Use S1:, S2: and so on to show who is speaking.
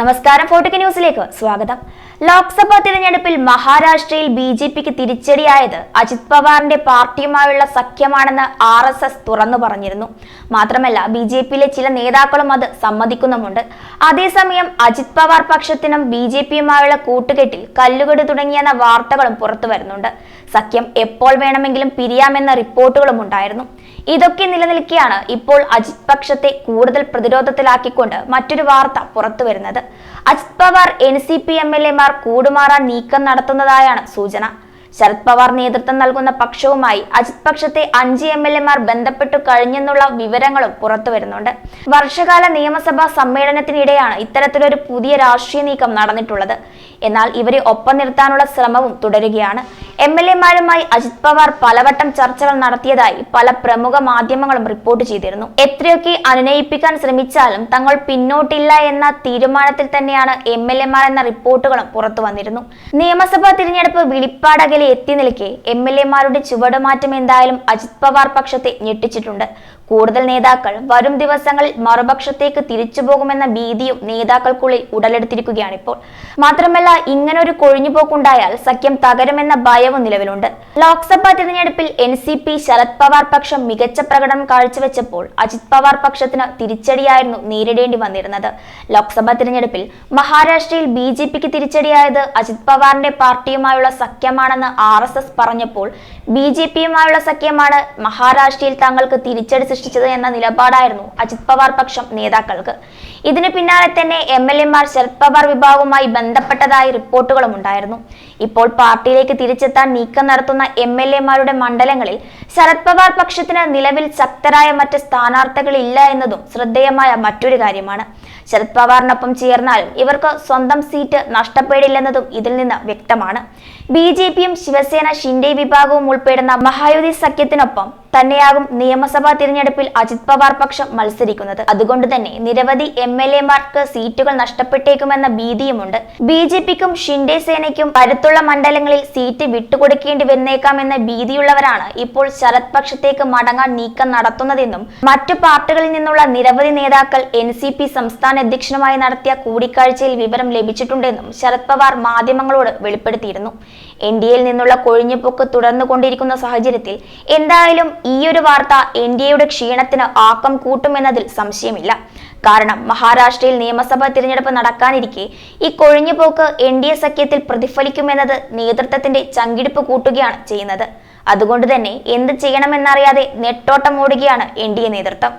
S1: നമസ്കാരം ഫോർട്ടിക് ന്യൂസിലേക്ക് സ്വാഗതം. ലോക്സഭാ തിരഞ്ഞെടുപ്പിൽ മഹാരാഷ്ട്രയിൽ ബി ജെ പിക്ക് തിരിച്ചടിയായത് അജിത് പവാറിന്റെ പാർട്ടിയുമായുള്ള സഖ്യമാണെന്ന് ആർ എസ് എസ് തുറന്നു പറഞ്ഞിരുന്നു. മാത്രമല്ല ബി ജെ പിയിലെ ചില നേതാക്കളും അത് സമ്മതിക്കുന്നുമുണ്ട്. അതേസമയം അജിത് പവാർ പക്ഷത്തിനും ബി ജെ പിയുമായുള്ള കൂട്ടുകെട്ടിൽ കല്ലുകടി തുടങ്ങിയെന്ന വാർത്തകളും പുറത്തു വരുന്നുണ്ട്. സഖ്യം എപ്പോൾ വേണമെങ്കിലും പിരിയാമെന്ന റിപ്പോർട്ടുകളും ഉണ്ടായിരുന്നു. ഇതൊക്കെ നിലനിൽക്കെയാണ് ഇപ്പോൾ അജിത് പക്ഷത്തെ കൂടുതൽ പ്രതിരോധത്തിലാക്കിക്കൊണ്ട് മറ്റൊരു വാർത്ത പുറത്തു വരുന്നത്. Ajit Pawar N C P M L എമാർ കൂടുമാറാൻ നീക്കം നടത്തുന്നതായാണ് സൂചന. ശരത് പവാർ നേതൃത്വം നൽകുന്ന പക്ഷവുമായി അജിത് പക്ഷത്തെ അഞ്ച് എം എൽ എമാർ ബന്ധപ്പെട്ടു കഴിഞ്ഞെന്നുള്ള വിവരങ്ങളും പുറത്തു വരുന്നുണ്ട്. വർഷകാല നിയമസഭാ സമ്മേളനത്തിനിടെയാണ് ഇത്തരത്തിലൊരു പുതിയ രാഷ്ട്രീയ നീക്കം നടന്നിട്ടുള്ളത്. എന്നാൽ ഇവരെ ഒപ്പം നിർത്താനുള്ള ശ്രമവും തുടരുകയാണ്. എം എൽ എമാരുമായി അജിത് പവാർ പലവട്ടം ചർച്ചകൾ നടത്തിയതായി പല പ്രമുഖ മാധ്യമങ്ങളും റിപ്പോർട്ട് ചെയ്തിരുന്നു. എത്രയൊക്കെ അനുനയിപ്പിക്കാൻ ശ്രമിച്ചാലും തങ്ങൾ പിന്നോട്ടില്ല എന്ന തീരുമാനത്തിൽ തന്നെയാണ് എം എൽ എമാർ എന്ന റിപ്പോർട്ടുകളും പുറത്തു വന്നിരുന്നു. നിയമസഭാ തിരഞ്ഞെടുപ്പ് വിളിപ്പാടകലെ എത്തി നിൽക്കെ എം എൽ എമാരുടെ ചുവടുമാറ്റം എന്തായാലും അജിത് പവാർ പക്ഷത്തെ ഞെട്ടിച്ചിട്ടുണ്ട്. കൂടുതൽ നേതാക്കൾ വരും ദിവസങ്ങളിൽ മറുപക്ഷത്തേക്ക് തിരിച്ചു പോകുമെന്ന ഭീതിയും നേതാക്കൾക്കുള്ളിൽ ഉടലെടുത്തിരിക്കുകയാണ് ഇപ്പോൾ മാത്രമല്ല ഇങ്ങനൊരു കൊഴിഞ്ഞുപോക്കുണ്ടായാൽ സഖ്യം തകരുമെന്ന ഭയവും നിലവിലുണ്ട്. ലോക്സഭാ തിരഞ്ഞെടുപ്പിൽ N C P Sharad Pawar പക്ഷം മികച്ച പ്രകടനം കാഴ്ചവെച്ചപ്പോൾ അജിത് പവാർ പക്ഷത്തിന് തിരിച്ചടിയായിരുന്നു നേരിടേണ്ടി വന്നിരുന്നത്. ലോക്സഭാ തിരഞ്ഞെടുപ്പിൽ മഹാരാഷ്ട്രയിൽ ബി ജെ പിക്ക് തിരിച്ചടിയായത് അജിത് പവാറിന്റെ പാർട്ടിയുമായുള്ള സഖ്യമാണെന്ന് ആർ എസ് എസ് പറഞ്ഞപ്പോൾ ബി ജെ പിയുമായുള്ള സഖ്യമാണ് മഹാരാഷ്ട്രയിൽ തങ്ങൾക്ക് തിരിച്ചടി സൃഷ്ടിച്ചത് എന്ന നിലപാടായിരുന്നു അജിത് പവാർ പക്ഷം നേതാക്കൾക്ക്. ഇതിന് പിന്നാലെ തന്നെ എം എൽ എമാർ ശരത് പവാർ വിഭാഗവുമായി ബന്ധപ്പെട്ടതായി റിപ്പോർട്ടുകളും ഉണ്ടായിരുന്നു. ഇപ്പോൾ പാർട്ടിയിലേക്ക് തിരിച്ചെത്താൻ നീക്കം നടത്തുന്ന എം എൽ എമാരുടെ മണ്ഡലങ്ങളിൽ ശരത് പവാർ പക്ഷത്തിന് നിലവിൽ ശക്തരായ മറ്റ് സ്ഥാനാർത്ഥികളില്ല എന്നതും ശ്രദ്ധേയമായ മറ്റൊരു കാര്യമാണ്. ശരത് പവാറിനൊപ്പം ചേർന്നാലും ഇവർക്ക് സ്വന്തം സീറ്റ് നഷ്ടപ്പെടില്ലെന്നതും ഇതിൽ നിന്ന് വ്യക്തമാണ്. ബി ജെ പിയും ശിവസേന ഷിൻഡെ വിഭാഗവും ഉൾപ്പെടുന്ന മഹായുതി സഖ്യത്തിനൊപ്പം തന്നെയാകും നിയമസഭാ തിരഞ്ഞെടുപ്പിൽ അജിത് പവാർ പക്ഷം മത്സരിക്കുന്നത്. അതുകൊണ്ട് തന്നെ നിരവധി എം എൽ എമാർക്ക് സീറ്റുകൾ നഷ്ടപ്പെട്ടേക്കുമെന്ന ഭീതിയുമുണ്ട്. ബി ജെ പിക്കും ഷിൻഡെ സേനയ്ക്കും കരുത്തുള്ള മണ്ഡലങ്ങളിൽ സീറ്റ് വിട്ടുകൊടുക്കേണ്ടി വന്നേക്കാമെന്ന ഭീതിയുള്ളവരാണ് ഇപ്പോൾ ശരത് പക്ഷത്തേക്ക് മടങ്ങാൻ നീക്കം നടത്തുന്നതെന്നും മറ്റു പാർട്ടികളിൽ നിന്നുള്ള നിരവധി നേതാക്കൾ എൻ സി പി സംസ്ഥാന അധ്യക്ഷനുമായി നടത്തിയ കൂടിക്കാഴ്ചയിൽ വിവരം ലഭിച്ചിട്ടുണ്ടെന്നും ശരത് പവാർ മാധ്യമങ്ങളോട് വെളിപ്പെടുത്തിയിരുന്നു. എൻ ഡി എയിൽ നിന്നുള്ള കൊഴിഞ്ഞുപോക്ക് തുടർന്നുകൊണ്ടിരിക്കുന്ന സാഹചര്യത്തിൽ എന്തായാലും ഈയൊരു വാർത്ത എൻ ഡി എയുടെ ക്ഷീണത്തിന് ആക്കം കൂട്ടുമെന്നതിൽ സംശയമില്ല. കാരണം മഹാരാഷ്ട്രയിൽ നിയമസഭാ തിരഞ്ഞെടുപ്പ് നടക്കാനിരിക്കെ ഈ കൊഴിഞ്ഞുപോക്ക് എൻ ഡി എ സഖ്യത്തിൽ പ്രതിഫലിക്കുമെന്നത് നേതൃത്വത്തിന്റെ ചങ്കിടിപ്പ് കൂട്ടുകയാണ് ചെയ്യുന്നത്. അതുകൊണ്ട് തന്നെ എന്ത് ചെയ്യണമെന്നറിയാതെ നെട്ടോട്ടം ഓടുകയാണ് എൻ ഡി എ നേതൃത്വം.